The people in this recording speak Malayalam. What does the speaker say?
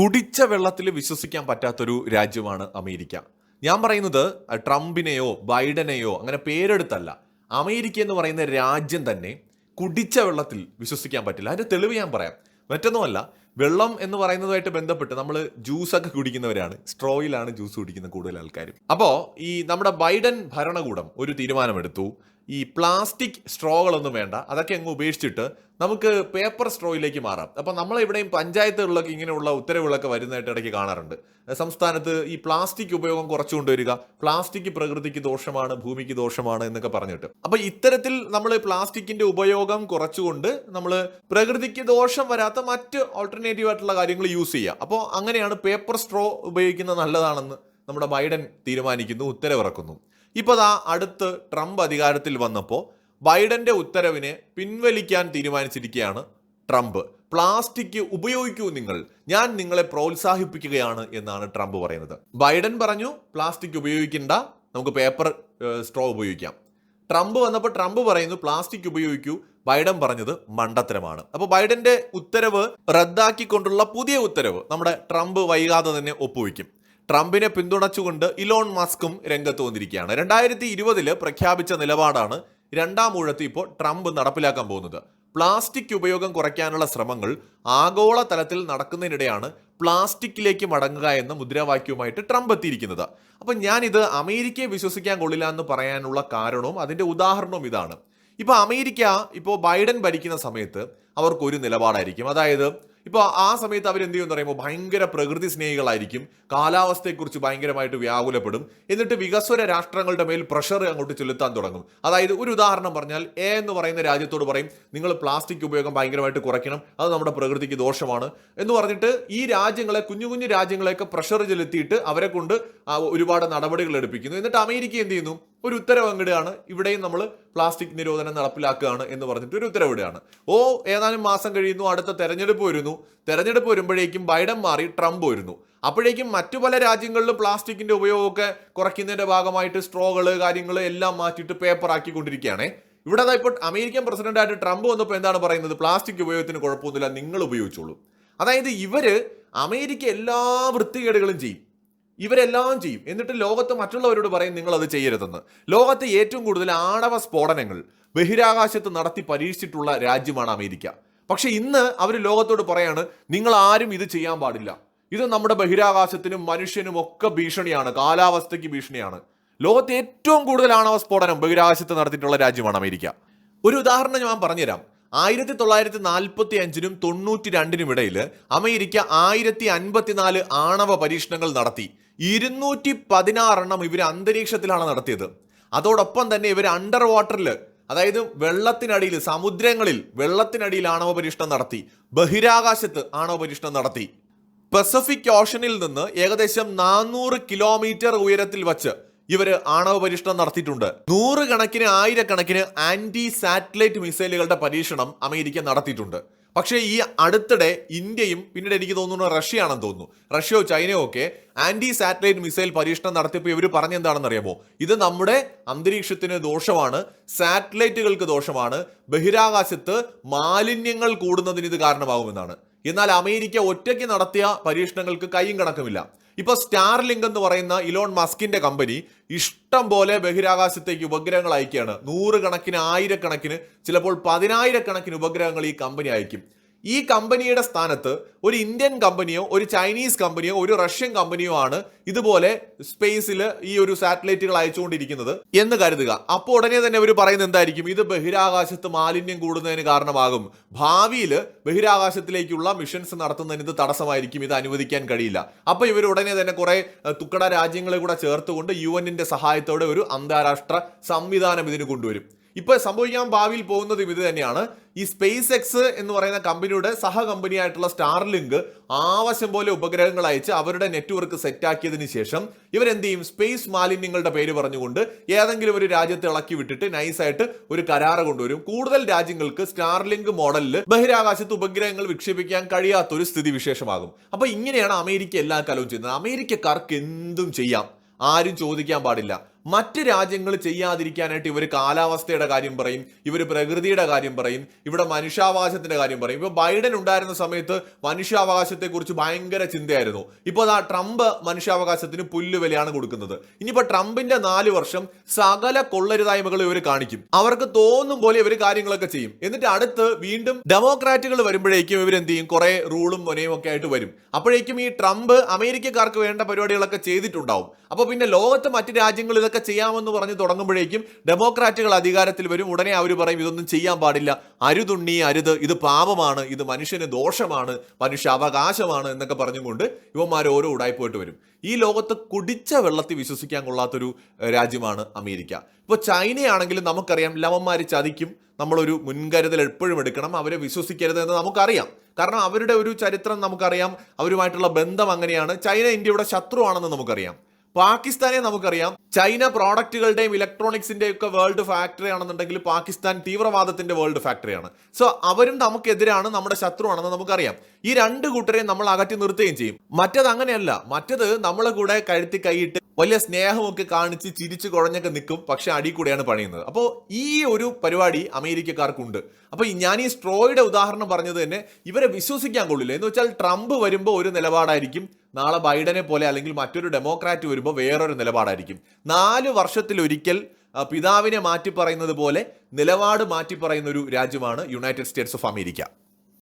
കുടിച്ച വെള്ളത്തിൽ വിശ്വസിക്കാൻ പറ്റാത്തൊരു രാജ്യമാണ് അമേരിക്ക. ഞാൻ പറയുന്നത് ട്രംപിനെയോ ബൈഡനെയോ അങ്ങനെ പേരെടുത്തല്ല. അമേരിക്ക എന്ന് പറയുന്ന രാജ്യം തന്നെ കുടിച്ച വെള്ളത്തിൽ വിശ്വസിക്കാൻ പറ്റില്ല. അതിന്റെ തെളിവ് ഞാൻ പറയാം. മറ്റൊന്നുമല്ല വെള്ളം എന്ന് പറയുന്നതുമായിട്ട് ബന്ധപ്പെട്ട് നമ്മൾ ജ്യൂസൊക്കെ കുടിക്കുന്നവരാണ്. സ്ട്രോയിലാണ് ജ്യൂസ് കുടിക്കുന്ന കൂടുതൽ ആൾക്കാരും. അപ്പോൾ ഈ നമ്മുടെ ബൈഡൻ ഭരണകൂടം ഒരു തീരുമാനമെടുത്തു. ഈ പ്ലാസ്റ്റിക് സ്ട്രോകളൊന്നും വേണ്ട. അതൊക്കെ അങ്ങ് ഉപേക്ഷിച്ചിട്ട് നമുക്ക് പേപ്പർ സ്ട്രോയിലേക്ക് മാറാം. അപ്പം നമ്മളെവിടെയും പഞ്ചായത്തുകളിലൊക്കെ ഇങ്ങനെയുള്ള ഉത്തരവുകളൊക്കെ വരുന്നതായിട്ട് ഇടയ്ക്ക് കാണാറുണ്ട്. സംസ്ഥാനത്ത് ഈ പ്ലാസ്റ്റിക് ഉപയോഗം കുറച്ചുകൊണ്ടുവരിക പ്ലാസ്റ്റിക് പ്രകൃതിക്ക് ദോഷമാണ് ഭൂമിക്ക് ദോഷമാണ് എന്നൊക്കെ പറഞ്ഞിട്ട്. അപ്പൊ ഇത്തരത്തിൽ നമ്മൾ പ്ലാസ്റ്റിക്കിന്റെ ഉപയോഗം കുറച്ചുകൊണ്ട് നമ്മൾ പ്രകൃതിക്ക് ദോഷം വരാത്ത മറ്റ് ഓൾട്ടർനേറ്റീവ് ആയിട്ടുള്ള കാര്യങ്ങൾ യൂസ് ചെയ്യുക. അപ്പോൾ അങ്ങനെയാണ് പേപ്പർ സ്ട്രോ ഉപയോഗിക്കുന്നത് നല്ലതാണെന്ന് നമ്മുടെ ബൈഡൻ തീരുമാനിക്കുന്നു ഉത്തരവിറക്കുന്നു. ഇപ്പോൾ ദാ അടുത്ത് ട്രംപ് അധികാരത്തിൽ വന്നപ്പോൾ ബൈഡന്റെ ഉത്തരവിനെ പിൻവലിക്കാൻ തീരുമാനിച്ചിരിക്കുകയാണ് ട്രംപ്. പ്ലാസ്റ്റിക് ഉപയോഗിക്കൂ നിങ്ങൾ. ഞാൻ നിങ്ങളെ പ്രോത്സാഹിപ്പിക്കുകയാണ് എന്നാണ് ട്രംപ് പറയുന്നത്. ബൈഡൻ പറഞ്ഞു പ്ലാസ്റ്റിക് ഉപയോഗിക്കണ്ട. നമുക്ക് പേപ്പർ സ്ട്രോ ഉപയോഗിക്കാം. ട്രംപ് വന്നപ്പോൾ ട്രംപ് പറയുന്നു പ്ലാസ്റ്റിക് ഉപയോഗിക്കൂ. ബൈഡൻ പറഞ്ഞത് മണ്ടത്തരമാണ്. അപ്പോൾ ബൈഡന്റെ ഉത്തരവ് റദ്ദാക്കിക്കൊണ്ടുള്ള പുതിയ ഉത്തരവ് നമ്മുടെ ട്രംപ് വൈകാതെ തന്നെ ഒപ്പുവെക്കും. ട്രംപിനെ പിന്തുണച്ചുകൊണ്ട് ഇലോൺ മസ്കും രംഗത്ത് വന്നിരിക്കുകയാണ്. രണ്ടായിരത്തി ഇരുപതിൽ പ്രഖ്യാപിച്ച നിലപാടാണ് രണ്ടാം ഊഴത്ത് ഇപ്പോൾ ട്രംപ് നടപ്പിലാക്കാൻ പോകുന്നത്. പ്ലാസ്റ്റിക് ഉപയോഗം കുറയ്ക്കാനുള്ള ശ്രമങ്ങൾ ആഗോള തലത്തിൽ നടക്കുന്നതിനിടെയാണ് പ്ലാസ്റ്റിക്കിലേക്ക് മടങ്ങുക എന്ന മുദ്രാവാക്യവുമായിട്ട് ട്രംപ് എത്തിയിരിക്കുന്നത്. അപ്പം ഞാനിത് അമേരിക്കയെ വിശ്വസിക്കാൻ കൊള്ളില്ല എന്ന് പറയാനുള്ള കാരണവും അതിന്റെ ഉദാഹരണവും ഇതാണ്. ഇപ്പോൾ അമേരിക്ക ഇപ്പോൾ ബൈഡൻ ഭരിക്കുന്ന സമയത്ത് അവർക്കൊരു നിലപാടായിരിക്കും. അതായത് ഇപ്പോൾ ആ സമയത്ത് അവർ എന്ത് ചെയ്യുമെന്ന് പറയുമ്പോൾ ഭയങ്കര പ്രകൃതി സ്നേഹികളായിരിക്കും കാലാവസ്ഥയെക്കുറിച്ച് ഭയങ്കരമായിട്ട് വ്യാകുലപ്പെടും. എന്നിട്ട് വികസ്വര രാഷ്ട്രങ്ങളുടെ മേൽ പ്രഷർ അങ്ങോട്ട് ചെലുത്താൻ തുടങ്ങും. അതായത് ഒരു ഉദാഹരണം പറഞ്ഞാൽ എ എന്ന് പറയുന്ന രാജ്യത്തോട് പറയും നിങ്ങൾ പ്ലാസ്റ്റിക് ഉപയോഗം ഭയങ്കരമായിട്ട് കുറയ്ക്കണം. അത് നമ്മുടെ പ്രകൃതിക്ക് ദോഷമാണ്. എന്ന് പറഞ്ഞിട്ട് ഈ രാജ്യങ്ങളെ കുഞ്ഞു കുഞ്ഞു രാജ്യങ്ങളെയൊക്കെ പ്രഷർ ചെലുത്തിയിട്ട് അവരെ കൊണ്ട് ഒരുപാട് നടപടികൾ എടുപ്പിക്കുന്നു. എന്നിട്ട് അമേരിക്ക എന്ത് ചെയ്യുന്നു? ഒരു ഉത്തരവ് അങ്ങിടുകയാണ് ഇവിടെയും നമ്മൾ പ്ലാസ്റ്റിക് നിരോധനം നടപ്പിലാക്കുകയാണ് എന്ന് പറഞ്ഞിട്ട് ഒരു ഉത്തരവിടുകയാണ് ഓ ഏതാനും മാസം കഴിയുന്നു അടുത്ത തെരഞ്ഞെടുപ്പ് വരുന്നു. തെരഞ്ഞെടുപ്പ് വരുമ്പോഴേക്കും ബൈഡൻ മാറി ട്രംപ് വരുന്നു. അപ്പോഴേക്കും മറ്റു പല രാജ്യങ്ങളിലും പ്ലാസ്റ്റിക്കിന്റെ ഉപയോഗമൊക്കെ കുറയ്ക്കുന്നതിന്റെ ഭാഗമായിട്ട് സ്ട്രോകൾ കാര്യങ്ങൾ എല്ലാം മാറ്റിയിട്ട് പേപ്പർ ആക്കിക്കൊണ്ടിരിക്കുകയാണ്. ഇവിടെ ഇപ്പോൾ അമേരിക്കൻ പ്രസിഡന്റായിട്ട് ട്രംപ് വന്നപ്പോൾ എന്താണ് പറയുന്നത്? പ്ലാസ്റ്റിക് ഉപയോഗത്തിന് കുഴപ്പമൊന്നുമില്ല നിങ്ങൾ ഉപയോഗിച്ചോളൂ. അതായത് ഇവർ അമേരിക്ക എല്ലാ വൃത്തികേടുകളും ചെയ്യും. ഇവരെല്ലാം ചെയ്യും. എന്നിട്ട് ലോകത്ത് മറ്റുള്ളവരോട് പറയും നിങ്ങൾ അത് ചെയ്യരുതെന്ന്. ലോകത്തെ ഏറ്റവും കൂടുതൽ ആണവ സ്ഫോടനങ്ങൾ ബഹിരാകാശത്ത് നടത്തി പരീക്ഷിച്ചിട്ടുള്ള രാജ്യമാണ് അമേരിക്ക. പക്ഷെ ഇന്ന് അവർ ലോകത്തോട് പറയാണ് നിങ്ങൾ ആരും ഇത് ചെയ്യാൻ പാടില്ല. ഇത് നമ്മുടെ ബഹിരാകാശത്തിനും മനുഷ്യനും ഒക്കെ ഭീഷണിയാണ് കാലാവസ്ഥയ്ക്ക് ഭീഷണിയാണ്. ലോകത്തെ ഏറ്റവും കൂടുതൽ ആണവ സ്ഫോടനം ബഹിരാകാശത്ത് നടത്തിയിട്ടുള്ള രാജ്യമാണ് അമേരിക്ക. ഒരു ഉദാഹരണം ഞാൻ പറഞ്ഞുതരാം. ആയിരത്തി തൊള്ളായിരത്തി നാൽപ്പത്തി അഞ്ചിനും തൊണ്ണൂറ്റി രണ്ടിനും ഇടയിൽ അമേരിക്ക ആയിരത്തി അൻപത്തിനാല് ആണവ പരീക്ഷണങ്ങൾ നടത്തി. ഇരുന്നൂറ്റി പതിനാറെണ്ണം ഇവർ അന്തരീക്ഷത്തിലാണ് നടത്തിയത്. അതോടൊപ്പം തന്നെ ഇവർ അണ്ടർ വാട്ടറിൽ അതായത് വെള്ളത്തിനടിയിൽ സമുദ്രങ്ങളിൽ വെള്ളത്തിനടിയിൽ ആണവ പരീക്ഷണം നടത്തി. ബഹിരാകാശത്ത് ആണവ പരീക്ഷണം നടത്തി. പസഫിക് ഓഷനിൽ നിന്ന് ഏകദേശം നാനൂറ് കിലോമീറ്റർ ഉയരത്തിൽ വച്ച് ഇവർ ആണവ പരീക്ഷണം നടത്തിയിട്ടുണ്ട്. നൂറുകണക്കിന് ആയിരക്കണക്കിന് ആന്റി സാറ്റലൈറ്റ് മിസൈലുകളുടെ പരീക്ഷണം അമേരിക്ക നടത്തിയിട്ടുണ്ട്. പക്ഷേ ഈ അടുത്തിടെ ഇന്ത്യയും പിന്നീട് എനിക്ക് തോന്നുന്നു റഷ്യ ആണെന്ന് തോന്നുന്നു. റഷ്യയോ ചൈനയോ ഒക്കെ ആന്റി സാറ്റലൈറ്റ് മിസൈൽ പരീക്ഷണം നടത്തിയപ്പോൾ ഇവർ പറഞ്ഞെന്താണെന്ന് അറിയാമോ? ഇത് നമ്മുടെ അന്തരീക്ഷത്തിന് ദോഷമാണ് സാറ്റലൈറ്റുകൾക്ക് ദോഷമാണ് ബഹിരാകാശത്ത് മാലിന്യങ്ങൾ കൂടുന്നതിന് ഇത് കാരണമാകുമെന്നാണ്. എന്നാൽ അമേരിക്ക ഒറ്റയ്ക്ക് നടത്തിയ പരീക്ഷണങ്ങൾക്ക് കൈയും കണക്കുമില്ല. ഇപ്പൊ സ്റ്റാർലിങ്ക് എന്ന് പറയുന്ന ഇലോൺ മസ്കിന്റെ കമ്പനി ഇഷ്ടം പോലെ ബഹിരാകാശത്തേക്ക് ഉപഗ്രഹങ്ങൾ അയക്കുകയാണ്. നൂറുകണക്കിന് ആയിരക്കണക്കിന് ചിലപ്പോൾ പതിനായിരക്കണക്കിന് ഉപഗ്രഹങ്ങൾ ഈ കമ്പനി അയക്കും. ഈ കമ്പനിയുടെ സ്ഥാനത്ത് ഒരു ഇന്ത്യൻ കമ്പനിയോ ഒരു ചൈനീസ് കമ്പനിയോ ഒരു റഷ്യൻ കമ്പനിയോ ആണ് ഇതുപോലെ സ്പേസിൽ ഈ ഒരു സാറ്റലൈറ്റുകൾ അയച്ചുകൊണ്ടിരിക്കുന്നത് എന്ന് കരുതുക. അപ്പോൾ ഉടനെ തന്നെ അവർ പറയുന്നത് എന്തായിരിക്കും? ഇത് ബഹിരാകാശത്ത് മാലിന്യം കൂടുന്നതിന് കാരണമാകും. ഭാവിയിൽ ബഹിരാകാശത്തിലേക്കുള്ള മിഷൻസ് നടത്തുന്നതിന് ഇത് തടസ്സമായിരിക്കും. ഇത് അനുവദിക്കാൻ കഴിയില്ല. അപ്പോൾ ഇവർ ഉടനെ തന്നെ കുറേ തുക്കട രാജ്യങ്ങളെ കൂടെ ചേർത്തുകൊണ്ട് യു എന്നിന്റെ സഹായത്തോടെ ഒരു അന്താരാഷ്ട്ര സംവിധാനം ഇതിന് കൊണ്ടുവരും. ഇപ്പൊ സംഭവിക്കാൻ ഭാവിയിൽ പോകുന്നതും ഇത് തന്നെയാണ്. ഈ സ്പേസ് എക്സ് എന്ന് പറയുന്ന കമ്പനിയുടെ സഹ കമ്പനിയായിട്ടുള്ള സ്റ്റാർലിങ്ക് ആവശ്യം പോലെ ഉപഗ്രഹങ്ങൾ അയച്ച് അവരുടെ നെറ്റ്വർക്ക് സെറ്റാക്കിയതിന് ശേഷം ഇവരെന്ത് ചെയ്യും? സ്പേസ് മാലിന്യങ്ങളുടെ പേര് പറഞ്ഞുകൊണ്ട് ഏതെങ്കിലും ഒരു രാജ്യത്തെ ഇളക്കി വിട്ടിട്ട് നൈസായിട്ട് ഒരു കരാറ് കൊണ്ടുവരും. കൂടുതൽ രാജ്യങ്ങൾക്ക് സ്റ്റാർലിങ്ക് മോഡലിൽ ബഹിരാകാശത്ത് ഉപഗ്രഹങ്ങൾ വിക്ഷേപിക്കാൻ കഴിയാത്തൊരു സ്ഥിതി വിശേഷമാകും. അപ്പൊ ഇങ്ങനെയാണ് അമേരിക്ക എല്ലാ കാലവും ചെയ്യുന്നത്. അമേരിക്കക്കാർക്ക് എന്തും ചെയ്യാം. ആരും ചോദിക്കാൻ പാടില്ല. മറ്റ് രാജ്യങ്ങൾ ചെയ്യാതിരിക്കാനായിട്ട് ഇവർ കാലാവസ്ഥയുടെ കാര്യം പറയും ഇവർ പ്രകൃതിയുടെ കാര്യം പറയും ഇവിടെ മനുഷ്യാവകാശത്തിന്റെ കാര്യം പറയും. ഇപ്പൊ ബൈഡൻ ഉണ്ടായിരുന്ന സമയത്ത് മനുഷ്യാവകാശത്തെക്കുറിച്ച് ഭയങ്കര ചിന്തയായിരുന്നു. ഇപ്പോൾ ആ ട്രംപ് മനുഷ്യാവകാശത്തിന് പുല്ലുവിലയാണ് കൊടുക്കുന്നത്. ഇനിയിപ്പോ ട്രംപിന്റെ നാല് വർഷം സകല കൊള്ളരുതായ്മകൾ ഇവർ കാണിക്കും. അവർക്ക് തോന്നും പോലെ ഇവർ കാര്യങ്ങളൊക്കെ ചെയ്യും. എന്നിട്ട് അടുത്ത് വീണ്ടും ഡെമോക്രാറ്റുകൾ വരുമ്പോഴേക്കും എന്ത് ചെയ്യും? കുറെ റൂളും മുനയും ഒക്കെ ആയിട്ട് വരും. അപ്പോഴേക്കും ഈ ട്രംപ് അമേരിക്കക്കാർക്ക് വേണ്ട പരിപാടികളൊക്കെ ചെയ്തിട്ടുണ്ടാവും. അപ്പോൾ പിന്നെ ലോകത്തെ മറ്റ് രാജ്യങ്ങൾ ഇതൊക്കെ ചെയ്യാമെന്ന് പറഞ്ഞ് തുടങ്ങുമ്പോഴേക്കും ഡെമോക്രാറ്റുകൾ അധികാരത്തിൽ വരും. ഉടനെ അവർ പറയും ഇതൊന്നും ചെയ്യാൻ പാടില്ല. അരുതുണ്ണി അരുത്. ഇത് പാപമാണ്. ഇത് മനുഷ്യന് ദോഷമാണ്. മനുഷ്യ അവകാശമാണ് എന്നൊക്കെ പറഞ്ഞുകൊണ്ട് ഇവന്മാർ ഓരോ ഉടായ്പോയിട്ട് വരും. ഈ ലോകത്ത് കുടിച്ച വെള്ളത്തിൽ വിശ്വസിക്കാൻ കൊള്ളാത്തൊരു രാജ്യമാണ് അമേരിക്ക. ഇപ്പോൾ ചൈനയാണെങ്കിലും നമുക്കറിയാം ലവന്മാർ ചതിക്കും. നമ്മളൊരു മുൻകരുതൽ എപ്പോഴും എടുക്കണം. അവരെ വിശ്വസിക്കരുത് എന്ന് നമുക്കറിയാം. കാരണം അവരുടെ ഒരു ചരിത്രം നമുക്കറിയാം. അവരുമായിട്ടുള്ള ബന്ധം അങ്ങനെയാണ്. ചൈന ഇന്ത്യയുടെ ശത്രുവാണെന്ന് നമുക്കറിയാം. പാകിസ്ഥാനെ നമുക്കറിയാം. ചൈന പ്രോഡക്റ്റുകളുടെയും ഇലക്ട്രോണിക്സിന്റെയും ഒക്കെ വേൾഡ് ഫാക്ടറി ആണെന്നുണ്ടെങ്കിൽ പാകിസ്ഥാൻ തീവ്രവാദത്തിന്റെ വേൾഡ് ഫാക്ടറിയാണ് സോ അവരും നമുക്കെതിരാണ് നമ്മുടെ ശത്രുവാണെന്ന് നമുക്കറിയാം. ഈ രണ്ട് കൂട്ടരെയും നമ്മൾ അകറ്റി നിർത്തുകയും ചെയ്യും. മറ്റത് അങ്ങനെയല്ല. മറ്റത് നമ്മളെ കൂടെ കഴുത്തി കൈയിട്ട് വലിയ സ്നേഹമൊക്കെ കാണിച്ച് ചിരിച്ചു കുഴഞ്ഞൊക്കെ നിൽക്കും. പക്ഷെ അടി കൂടെയാണ് പണിയുന്നത്. അപ്പോൾ ഈ ഒരു പരിപാടി അമേരിക്കക്കാർക്കുണ്ട്. അപ്പോൾ ഞാൻ ഈ സ്ട്രോയുടെ ഉദാഹരണം പറഞ്ഞത് തന്നെ ഇവരെ വിശ്വസിക്കാൻ കൊള്ളില്ല. എന്ന് വെച്ചാൽ ട്രംപ് വരുമ്പോൾ ഒരു നിലപാടായിരിക്കും. നാളെ ബൈഡനെ പോലെ അല്ലെങ്കിൽ മറ്റൊരു ഡെമോക്രാറ്റ് വരുമ്പോൾ വേറൊരു നിലപാടായിരിക്കും. നാല് വർഷത്തിലൊരിക്കൽ പിതാവിനെ മാറ്റി പറയുന്നത് പോലെ നിലപാട് മാറ്റി പറയുന്ന ഒരു രാജ്യമാണ് യുണൈറ്റഡ് സ്റ്റേറ്റ്സ് ഓഫ് അമേരിക്ക